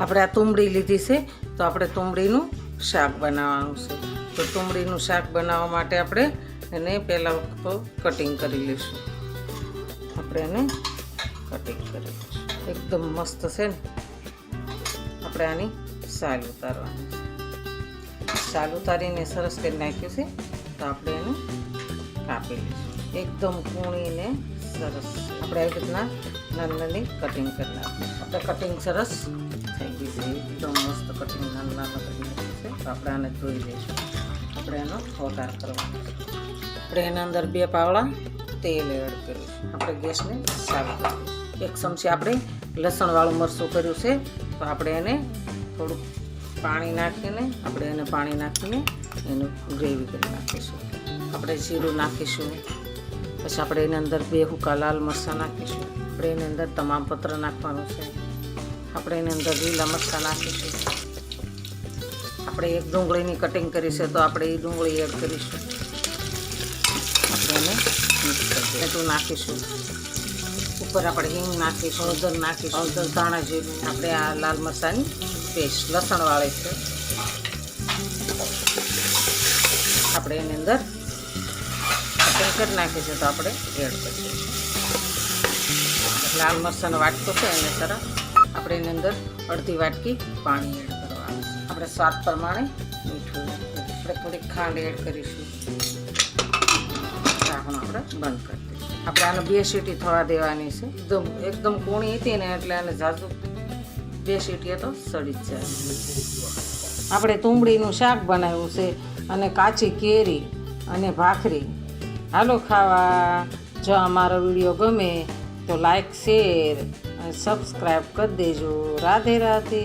આપણે આ તુંબડી લીધી છે, તો આપણે તુંબડીનું શાક બનાવવાનું છે. તો તુંબડીનું શાક બનાવવા માટે આપણે એને પહેલાં કટિંગ કરી લઈશું. આપણે એને કટિંગ કરી લઈશું. એકદમ મસ્ત છે ને? આપણે આની સાલ ઉતારવાની છે. સાલ ઉતારીને સરસ કરી નાખ્યું છે, તો આપણે એને કાપી લઈશું. એકદમ કૂણીને સરસ. આપણે આવી રીતના નાની નાની કટિંગ કરી નાખીશું. આપણે કટિંગ સરસ કટિંગ નાના નાના કરી નાખ્યું છે, તો આપણે આને ધોઈ લઈશું. આપણે એનો વઘાર કરવાનો આપણે એના અંદર બે પાવડા તેલ એડ કરીશું. આપણે ગેસને ચાલુ કરીશું. એક ચમચી આપણે લસણવાળું મરચું કર્યું છે, તો આપણે એને થોડુંક પાણી નાખીને, આપણે એને પાણી નાખીને એનું ગ્રેવી કરી નાખીશું. આપણે જીરું નાખીશું. પછી આપણે એની અંદર બે હુકા લાલ મરચાં નાખીશું. આપણે એની અંદર તમામ પત્ર નાખવાનું છે. આપણે એની અંદર લીલા મરચાં નાખીશું. આપણે એક ડુંગળીની કટિંગ કરી છે, તો આપણે એ ડુંગળી એડ કરીશું. આપણે એને એટલું નાખીશું. ઉપર આપણે હિંગ નાખીશું, હળદર નાખીશું. હળદર ધાણા જીરું. આપણે આ લાલ મરચાંની પેસ્ટ લસણવાળી છે. આપણે એની અંદર કરી નાખી છે, તો આપણે એડ કરીશું લાલ મરચાંનો વાટકો છે, એને તરફ આપણે એની અંદર અડધી વાટકી પાણી એડ આપણે સ્વાદ પ્રમાણે મીઠું આપણે થોડીક ખાંડ એડ કરીશું. ઢાંકણું આપણે બંધ કરી દઈશું. આપણે આને બે સીટી થવા દેવાની છે. એકદમ એકદમ કૂણી હતી ને એટલે આને ઝાઝુ બે સીટીએ તો સડી જ જાય. આપણે તુંબડીનું શાક બનાવ્યું છે અને કાચી કેરી અને ભાખરી. હાલો ખાવા. જો અમારો વીડિયો ગમે તો લાઈક શેર અને સબસ્ક્રાઈબ કરી દેજો. રાધે રાધે.